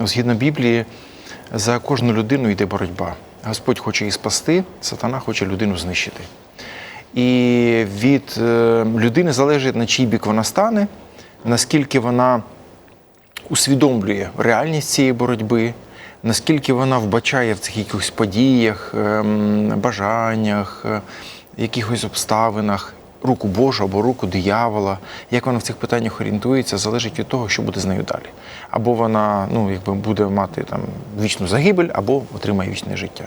Згідно Біблії, за кожну людину йде боротьба. Господь хоче її спасти, сатана хоче людину знищити. І від е, людини залежить, на чий бік вона стане, наскільки вона усвідомлює реальність цієї боротьби, наскільки вона вбачає в цих якихось подіях, ем, бажаннях, е, якихось обставинах руку Божу або руку диявола, як вона в цих питаннях орієнтується, залежить від того, що буде з нею далі. Або вона ну, якби буде мати там вічну загибель, або отримає вічне життя.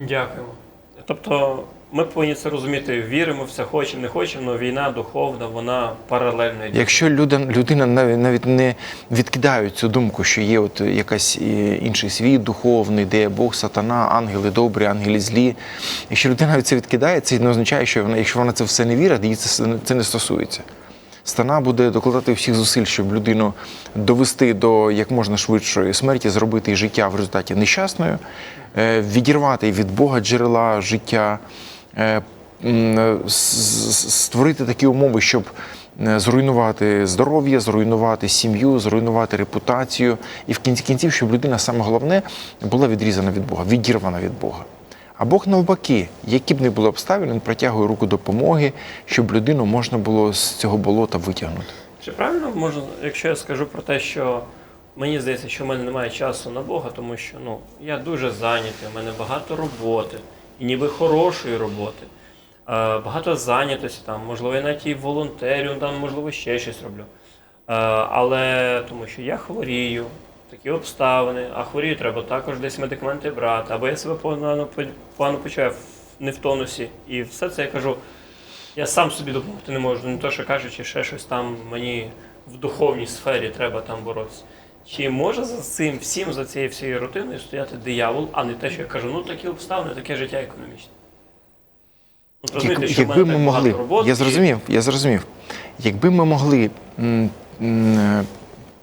Дякуємо. Тобто ми повинні це розуміти, віримо в це, хочемо, не хочемо, але війна духовна, вона паралельно йде. Якщо людина, людина навіть, навіть не відкидає цю думку, що є от якась е, інший світ духовний, де є Бог, сатана, ангели добрі, ангели злі. Якщо людина це відкидає, це не означає, що вона, якщо вона це все не вірить, її це, це не стосується. Стана буде докладати всіх зусиль, щоб людину довести до як можна швидшої смерті, зробити життя в результаті нещасною, е, відірвати від Бога джерела життя, створити такі умови, щоб е, зруйнувати здоров'я, зруйнувати сім'ю, зруйнувати репутацію, і в кінці кінців, щоб людина саме головне була відрізана від Бога, відірвана від Бога. А Бог навпаки, які б не були обставини, він протягує руку допомоги, щоб людину можна було з цього болота витягнути. Чи правильно можна, якщо я скажу про те, що мені здається, що в мене немає часу на Бога, тому що ну, я дуже зайнятий, у мене багато роботи, і ніби хорошої роботи, е, багато зайнятості, там, можливо, я навіть і волонтерю, там, можливо, ще щось роблю. Е, але тому що я хворію, такі обставини, а хворію треба також десь медикаменти брати, або я себе погано, погано почуваю не в тонусі. І все це я кажу, я сам собі допомогти не можу. Не то, що кажучи, ще щось там мені в духовній сфері треба там боротися. Чи може за цим всім, за цією всією рутиною стояти диявол, а не те, що я кажу, ну такі обставини, таке життя економічне. Ну, розумієте, Як- що в мене якби ми так багато могли, роботи, я зрозумів, я зрозумів. Якби ми могли м, м, е,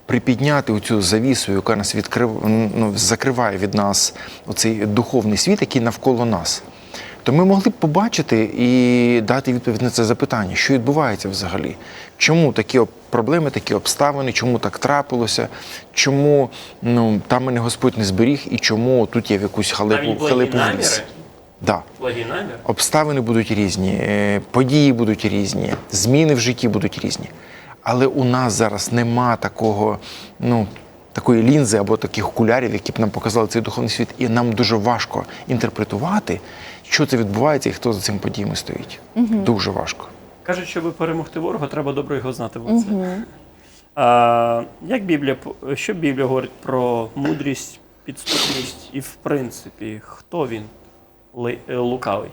припідняти оцю завісу, яка нас відкрив, ну, закриває від нас оцей духовний світ, який навколо нас, то ми могли б побачити і дати відповідь на це запитання, що відбувається взагалі. Чому такі проблеми, такі обставини, чому так трапилося, чому ну, там мене Господь не зберіг, і чому тут я в якусь халепу, халепу вліз. Да. Обставини будуть різні, е, події будуть різні, зміни в житті будуть різні. Але у нас зараз нема такого, ну, такої лінзи або таких окулярів, які б нам показали цей духовний світ. І нам дуже важко інтерпретувати, що це відбувається і хто за цим подіями стоїть. Дуже важко. Кажуть, щоб перемогти ворога, треба добре його знати. в лице. А, як Біблія, що Біблія говорить про мудрість, підступність і, в принципі, хто він е, лукавий?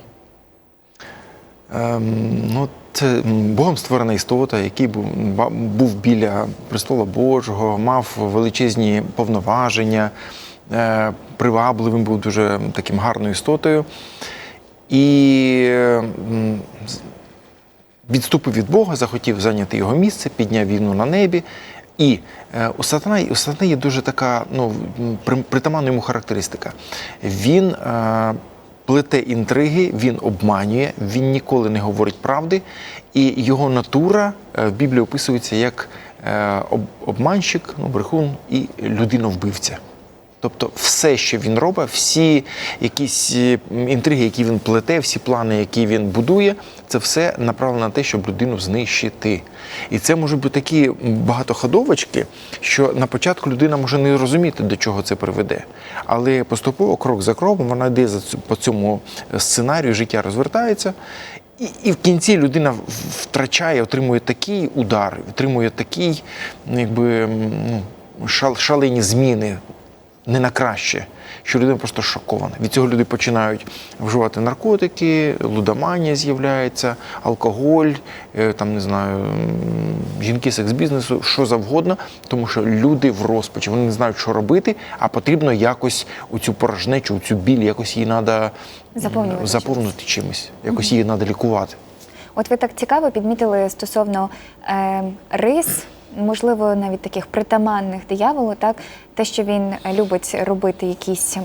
Ем, ну, це Богом створена істота, який був, був біля престола Божого, мав величезні повноваження, е, привабливим був дуже таким гарною істотою. І відступив від Бога, захотів зайняти його місце, підняв війну на небі. І е, у сатана, у сатани є дуже така ну, притаманна йому характеристика. Він е, плете інтриги, він обманює, він ніколи не говорить правди, і його натура е, в Біблії описується як е, обманщик, ну, брехун і людина-вбивця. Тобто все, що він робить, всі якісь е, інтриги, які він плете, всі плани, які він будує, це все направлено на те, щоб людину знищити. І це можуть бути такі багатоходовочки, що на початку людина може не розуміти, до чого це приведе. Але поступово, крок за кроком, вона йде по цьому сценарію, життя розвертається. І, і в кінці людина втрачає, отримує такий удар, отримує такий, ну, якби ну, шал- шалені зміни не на краще, що людина просто шокована. Від цього люди починають вживати наркотики, лудоманія з'являється, алкоголь, е, там не знаю, жінки секс-бізнесу, що завгодно, тому що люди в розпачі, вони не знають, що робити, а потрібно якось у цю порожнечу, у цю біль, якось її треба Заповнювати заповнити чимось, якось її треба лікувати. От ви так цікаво підмітили стосовно е, рис, можливо, навіть таких притаманних дияволу, так те, що він любить робити якісь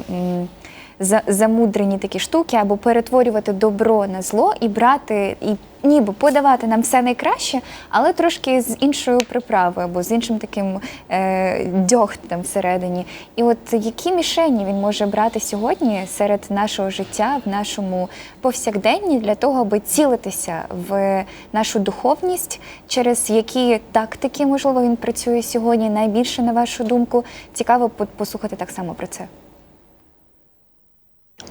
за- замудрені такі штуки, або перетворювати добро на зло і брати і ніби подавати нам все найкраще, але трошки з іншою приправою або з іншим таким е, дьогтем всередині. І от які мішені він може брати сьогодні серед нашого життя, в нашому повсякденні для того, аби цілитися в нашу духовність, через які тактики, можливо, він працює сьогодні найбільше, на вашу думку. Цікаво послухати так само про це.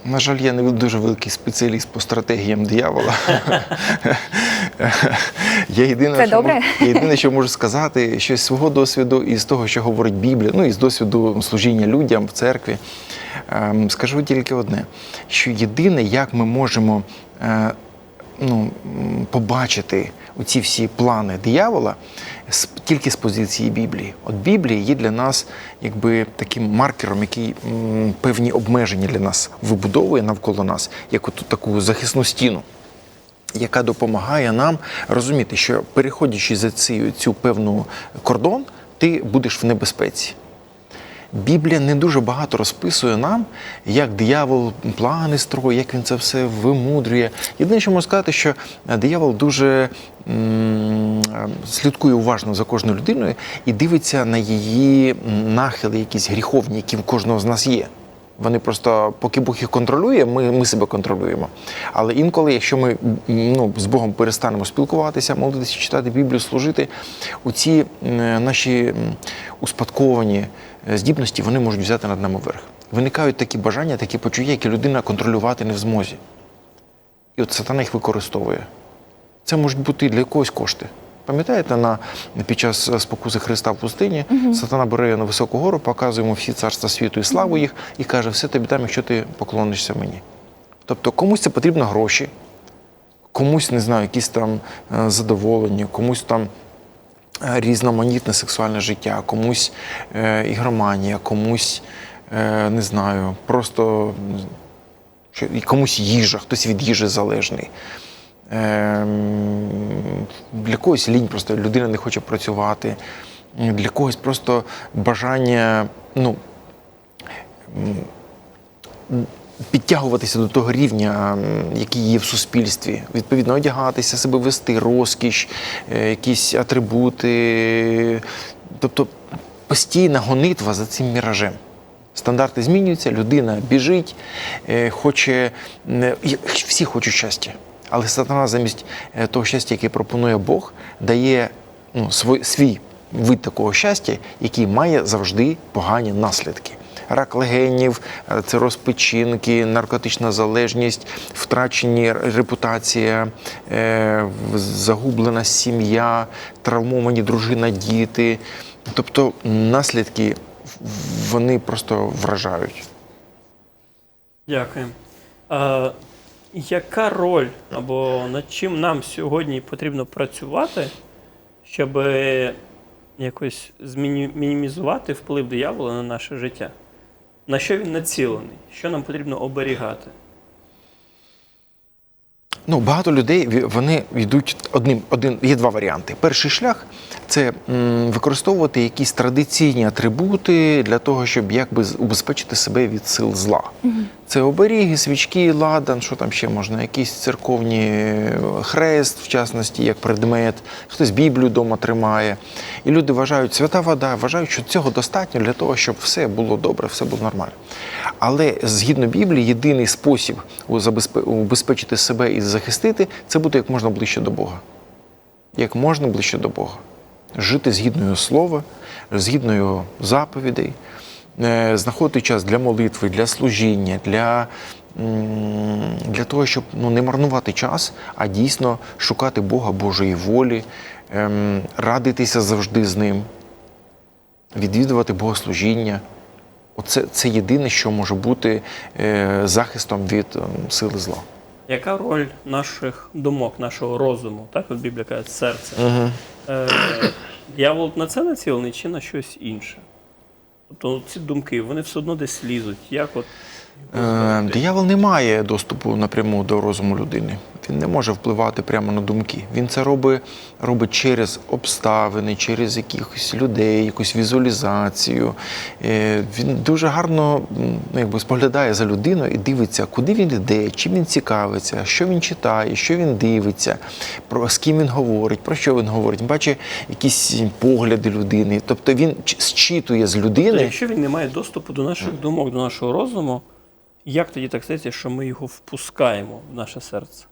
На жаль, я не дуже великий спеціаліст по стратегіям диявола. я єдине, Це що добре? можу- єдине, що можу сказати, що з свого досвіду і з того, що говорить Біблія, ну і з досвіду служіння людям в церкві, ем, скажу тільки одне: що єдине, як ми можемо е, ну, побачити оці всі плани диявола тільки з позиції Біблії. От Біблія є для нас якби таким маркером, який певні обмеження для нас вибудовує навколо нас, як от таку захисну стіну. Яка допомагає нам розуміти, що переходячи за цю, цю певну кордон, ти будеш в небезпеці. Біблія не дуже багато розписує нам, як диявол плани строїть, як він це все вимудрює. Єдине, що можу сказати, що е, диявол дуже е, слідкує уважно за кожною людиною і дивиться на її нахили, якісь гріховні, які в кожного з нас є. Вони просто, поки Бог їх контролює, ми, ми себе контролюємо. Але інколи, якщо ми ну, з Богом перестанемо спілкуватися, молитися, читати Біблію, служити, оці е, наші успадковані здібності вони можуть взяти над нами верх. Виникають такі бажання, такі почуття, які людина контролювати не в змозі. І от сатана їх використовує. Це можуть бути для якогось кошти. Пам'ятаєте, на, під час спокуси Христа в пустині сатана бере на високу гору, показує йому всі царства світу і славу їх, і каже, все тобі дам, якщо ти поклонишся мені. Тобто комусь це потрібно гроші, комусь, не знаю, якісь там е, задоволення, комусь там е, різноманітне сексуальне життя, комусь е, ігроманія, комусь, е, не знаю, просто комусь їжа, хтось від їжі залежний. Ем, Для когось лінь, просто людина не хоче працювати. Для когось просто бажання ну, підтягуватися до того рівня, який є в суспільстві, відповідно одягатися, себе вести, розкіш, е, якісь атрибути. Тобто постійна гонитва за цим міражем. Стандарти змінюються, людина біжить, е, хоче всі хочуть щастя. Але сатана замість е, того щастя, яке пропонує Бог, дає ну, свій, свій вид такого щастя, який має завжди погані наслідки. Рак легенів, е, це розпечінки, наркотична залежність, втрачені репутація, е, загублена сім'я, травмовані дружина, діти. Тобто наслідки вони просто вражають. Дякую. А, яка роль або над чим нам сьогодні потрібно працювати, щоб якось мінімізувати вплив диявола на наше життя? На що він націлений? Що нам потрібно оберігати? Ну, багато людей вони йдуть одним, один, є два варіанти. Перший шлях це використовувати якісь традиційні атрибути для того, щоб якби убезпечити себе від сил зла. Це оберіги, свічки, ладан, що там ще можна, якісь церковні е, хрест, в частності, як предмет, хтось Біблію вдома тримає. І люди вважають, свята вода, вважають, що цього достатньо для того, щоб все було добре, все було нормально. Але згідно Біблії, єдиний спосіб убезпечити себе і захистити це бути як можна ближче до Бога. Як можна ближче до Бога. Жити згідно його слова, згідно його заповідей, е, знаходити час для молитви, для служіння, для, для того, щоб ну, не марнувати час, а дійсно шукати Бога Божої волі, ем, радитися завжди з ним, відвідувати богослужіння. Оце це єдине, що може бути е, захистом від ем, сили зла. Яка роль наших думок, нашого розуму? Так, от Біблія каже, серце. Угу. Е, на це націлений чи на щось інше? Тобто ці думки, вони все одно десь лізуть. Як от Диявол не має доступу напряму до розуму людини. Він не може впливати прямо на думки. Він це робить, робить через обставини, через якихось людей, якусь візуалізацію. Е, Він дуже гарно ну, якби, споглядає за людиною і дивиться, куди він йде, чим він цікавиться, що він читає, що він дивиться, про з ким він говорить, про що він говорить. Бачить якісь погляди людини. Тобто він зчитує з Тобто, людини. якщо він не має доступу до наших думок, до нашого розуму, як тоді так стається, що ми його впускаємо в наше серце?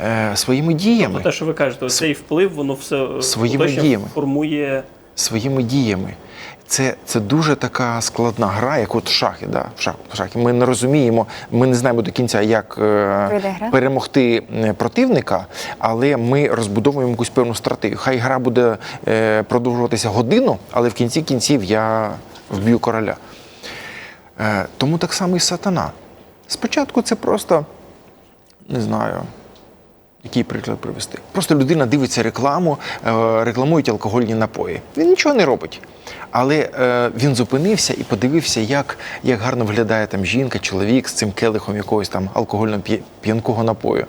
е, Своїми діями. Тобто те, що ви кажете, цей вплив, воно все е, Своїми діями. формує. своїми діями. Це, це дуже така складна гра, як от шахи. Да? В шах, в шахи. Ми не розуміємо, ми не знаємо до кінця, як е, перемогти противника, але ми розбудовуємо якусь певну стратегію. Хай гра буде е, продовжуватися годину, але в кінці кінців я вб'ю короля. Е, тому так само і сатана. Спочатку це просто, не знаю, який приклад привести? Просто людина дивиться рекламу, е, рекламують алкогольні напої. Він нічого не робить. Але е, він зупинився і подивився, як, як гарно виглядає там жінка, чоловік з цим келихом якогось там алкогольно п'янкого напою.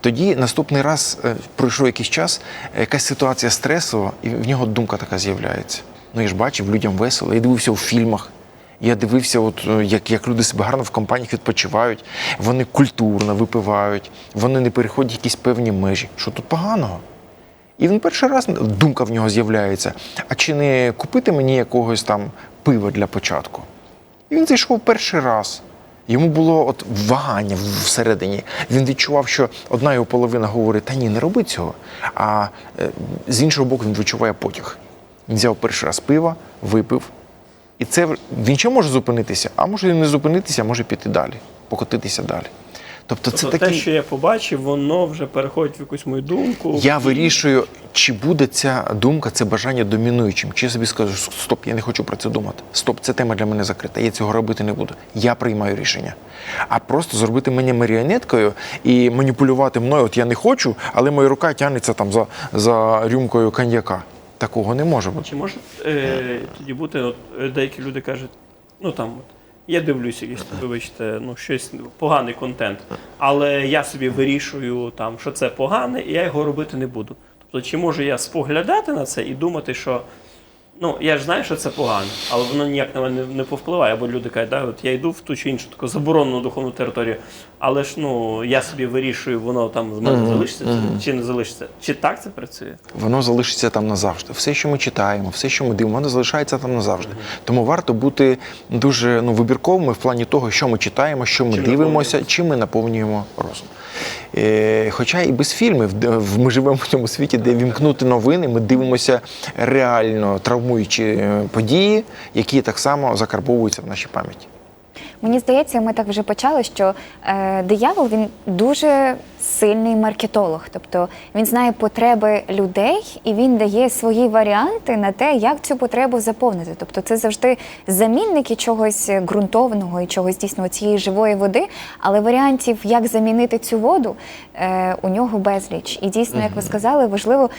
Тоді наступний раз пройшов якийсь час, якась ситуація стресова, і в нього думка така з'являється. Ну я ж бачив, людям весело. Я дивився у фільмах. Я дивився, от, е, як, як люди себе гарно в компаніях відпочивають, вони культурно випивають, вони не переходять якісь певні межі. Що тут поганого? І він перший раз думка в нього з'являється: а чи не купити мені якогось там пива для початку? І він зайшов перший раз. Йому було от вагання всередині. Він відчував, що одна його половина говорить, та ні, не роби цього. А е, з іншого боку, він відчуває потяг. Він взяв перший раз пива, випив. І це він ще може зупинитися, а може і не зупинитися, а може піти далі, покотитися далі. Тобто це Тобто такий... те, що я побачив, воно вже переходить в якусь мою думку. Я вирішую, чи буде ця думка, це бажання домінуючим. Чи я собі скажу, стоп, я не хочу про це думати. Стоп, це тема для мене закрита. Я цього робити не буду. Я приймаю рішення. А просто зробити мене маріонеткою і маніпулювати мною, от я не хочу, але моя рука тягнеться там за, за рюмкою коньяка. Такого не може бути. Чи може е, тоді бути, от, е, деякі люди кажуть, ну там, от, я дивлюся якщо, вибачте, ну щось поганий контент, але я собі вирішую, там, що це погане, і я його робити не буду. Тобто, чи можу я споглядати на це і думати, що ну я ж знаю, що це погано, але воно ніяк на мене не повпливає. Або люди кажуть, да, от я йду в ту чи іншу таку заборонену духовну територію, але ж ну я собі вирішую, воно там з мене залишиться це чи не залишиться. Чи так це працює? Воно залишиться там назавжди. Все, що ми читаємо, все, що ми дивимо, воно залишається там назавжди. Тому варто бути дуже ну, вибірковими в плані того, що ми читаємо, що ми Чим дивимося, чим ми наповнюємо розум. Е, хоча і без фільмів, ми живемо в цьому світі, де вімкнути новини, ми дивимося реально травмуючі е, події, які так само закарбовуються в нашій пам'яті. Мені здається, ми так вже почали, що е, диявол він дуже сильний маркетолог. Тобто він знає потреби людей і він дає свої варіанти на те, як цю потребу заповнити. Тобто це завжди замінники чогось ґрунтовного і чогось дійсно цієї живої води. Але варіантів, як замінити цю воду, е, у нього безліч. І дійсно, як ви сказали, важливо.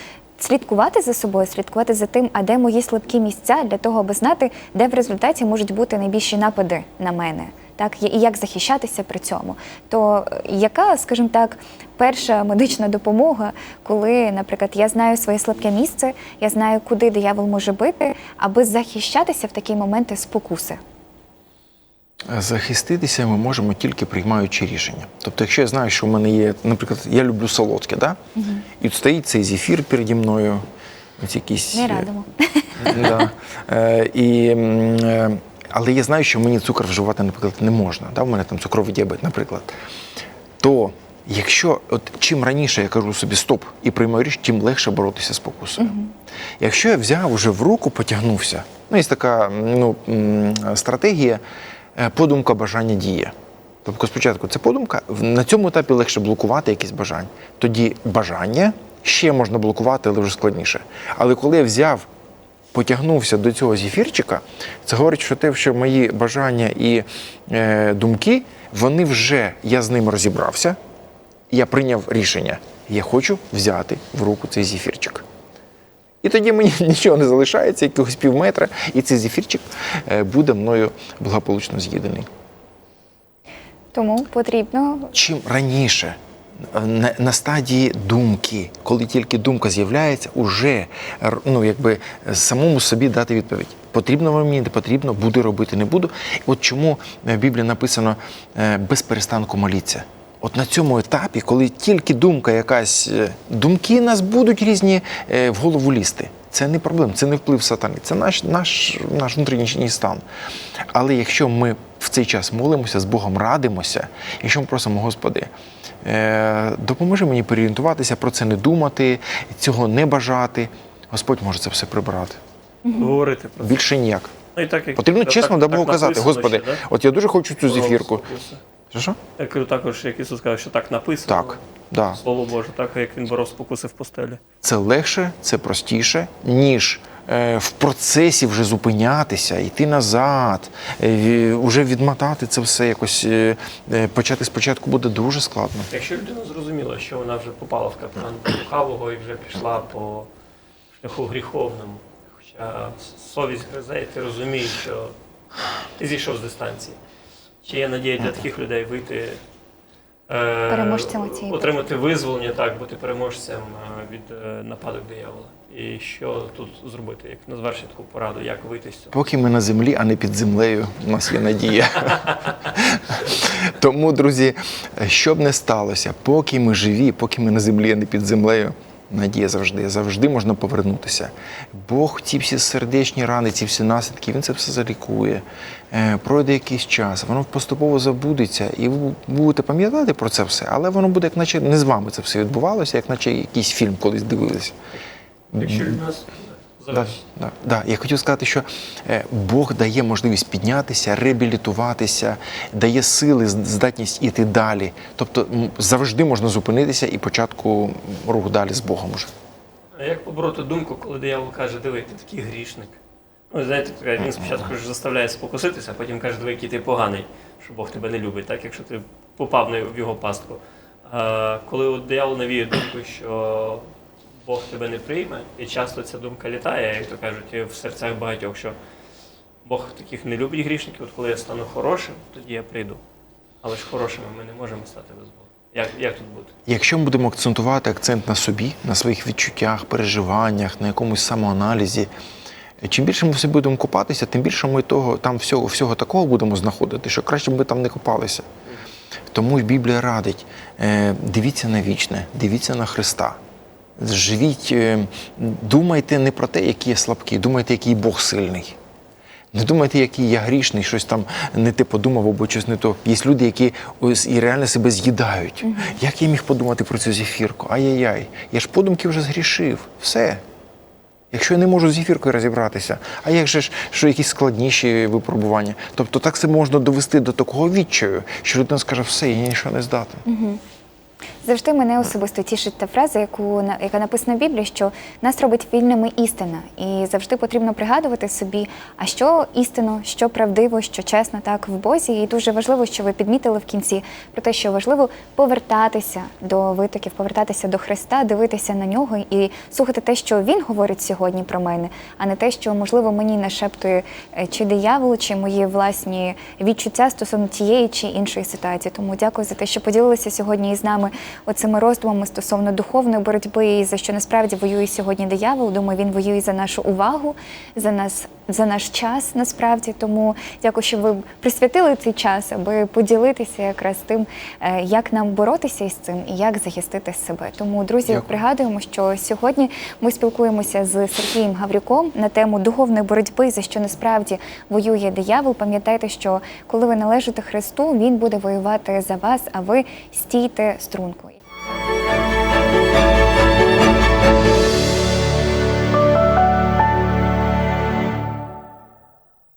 Слідкувати за собою, слідкувати за тим, а де мої слабкі місця, для того, аби знати, де в результаті можуть бути найбільші напади на мене, так і як захищатися при цьому. То е, яка, скажімо так, перша медична допомога, коли, наприклад, я знаю своє слабке місце, я знаю, куди диявол може бити, аби захищатися в такі моменти спокуси. Захиститися ми можемо тільки приймаючи рішення. Тобто, якщо я знаю, що в мене є, наприклад, я люблю солодке, да? і от стоїть цей зефір переді мною, ось якісь. Не радимо. Да. Е, і, е, але я знаю, що мені цукор вживати, наприклад, не можна. Да? У мене там цукровий діабет, наприклад. То якщо от чим раніше я кажу собі стоп і приймаю рішення, тим легше боротися з покусою. Якщо я взяв уже в руку, потягнувся, ну є така ну, стратегія подумка, бажання дія. Тобто спочатку це подумка, на цьому етапі легше блокувати якісь бажання. Тоді бажання ще можна блокувати, але вже складніше. Але коли я взяв потягнувся до цього зефірчика, це говорить, що те, що мої бажання і е, думки, вони вже я з ним розібрався, я прийняв рішення. Я хочу взяти в руку цей зефірчик. І тоді мені нічого не залишається, якихось пів метра, і цей зефірчик е, буде мною благополучно з'їдений. Тому потрібно чим раніше. На, на стадії думки, коли тільки думка з'являється, уже ну, якби самому собі дати відповідь. Потрібно вам мені, не потрібно, буду робити, не буду. От чому в Біблії написано е, без перестанку моліться. От на цьому етапі, коли тільки думка якась, е, думки нас будуть різні е, в голову лізти. Це не проблема, це не вплив сатани, це наш, наш, наш внутрішній стан. Але якщо ми в цей час молимося, з Богом радимося, якщо ми просимо, Господи, е, допоможи мені переорієнтуватися, про це не думати, цього не бажати, Господь може це все прибрати. Говорити про це. Більше ніяк. Ну, і так, як Потрібно так- чесно так- до так Бога казати, написано Господи, ще, да? от я дуже хочу цю Про зефірку. Що? Я кажу також, як Ісус сказав, що так написано. Так, да. Слово Боже, так як він боров спокуси в постелі. Це легше, це простіше, ніж е, в процесі вже зупинятися, йти назад, е, вже відмотати це все якось е, е, почати спочатку буде дуже складно. Якщо людина зрозуміла, що вона вже попала в капкан лукавого і вже пішла по шляху гріховному, хоча совість гризе, і ти розумієш, що ти зійшов з дистанції. Чи є надія для таких людей вийти, е, Переможцями цієї отримати визволення, так, бути переможцем е, від е, нападок диявола? І що тут зробити? Як назвеш таку пораду, як вийти з цього? Поки ми на землі, а не під землею, у нас є надія. Тому, друзі, що б не сталося, поки ми живі, поки ми на землі, а не під землею, надія завжди, завжди можна повернутися. Бог ці всі сердечні рани, ці всі наслідки, він це все залікує. Е, Пройде якийсь час, воно поступово забудеться, і ви будете пам'ятати про це все, але воно буде, як наче не з вами це все відбувалося, як наче якийсь фільм колись дивилися. Якщо людина Да, да, да. Я хотів сказати, що е, Бог дає можливість піднятися, реабілітуватися, дає сили, здатність іти далі. Тобто завжди можна зупинитися і початку рух далі з Богом уже. А як побороти думку, коли диявол каже, диви, ти такий грішник? Ну, знаєте, він спочатку ж заставляє спокуситися, а потім каже, диви, який ти поганий, що Бог тебе не любить, так, якщо ти попав в його пастку. А коли от диявол навіє думку, що Бог тебе не прийме, і часто ця думка літає, як то кажуть, в серцях багатьох, що Бог таких не любить грішників, от коли я стану хорошим, тоді я прийду. Але ж хорошими ми не можемо стати без Бога. Як, як тут бути? Якщо ми будемо акцентувати акцент на собі, на своїх відчуттях, переживаннях, на якомусь самоаналізі, чим більше ми в собі будемо копатися, тим більше ми того, там всього, всього такого будемо знаходити, що краще б ми там не копалися. Тому Біблія радить: е, дивіться на вічне, дивіться на Христа. Живіть, е, думайте не про те, які є слабкі, думайте, який Бог сильний. Не думайте, який я грішний, щось там не те подумав або щось не то. Є люди, які ось і реально себе з'їдають. Як я міг подумати про цю зефірку? Ай-яй-яй. Я ж подумки вже згрішив. Все. Якщо я не можу з зефіркою розібратися, а як же ж що якісь складніші випробування? Тобто так це можна довести до такого відчаю, що людина скаже, все, я нічого не здатен. Завжди мене особисто тішить та фраза, яку яка написана в Біблії, що нас робить вільними істина, і завжди потрібно пригадувати собі, а що істинно, що правдиво, що чесно, так в Бозі. І дуже важливо, що ви підмітили в кінці про те, що важливо повертатися до витоків, повертатися до Христа, дивитися на нього і слухати те, що він говорить сьогодні про мене, а не те, що можливо мені нашептує е, чи диявол, чи мої власні відчуття стосовно тієї чи іншої ситуації. Тому дякую за те, що поділилися сьогодні із нами оцими роздумами стосовно духовної боротьби, і за що насправді воює сьогодні диявол. Думаю, він воює за нашу увагу, за нас, за наш час насправді. Тому дякую, що ви присвятили цей час, аби поділитися якраз тим, е, як нам боротися із цим і як захистити себе. Тому, друзі, Дякую. пригадуємо, що сьогодні ми спілкуємося з Сергієм Гаврюком на тему духовної боротьби, за що насправді воює диявол. Пам'ятайте, що коли ви належите Христу, він буде воювати за вас, а ви стійте струнко.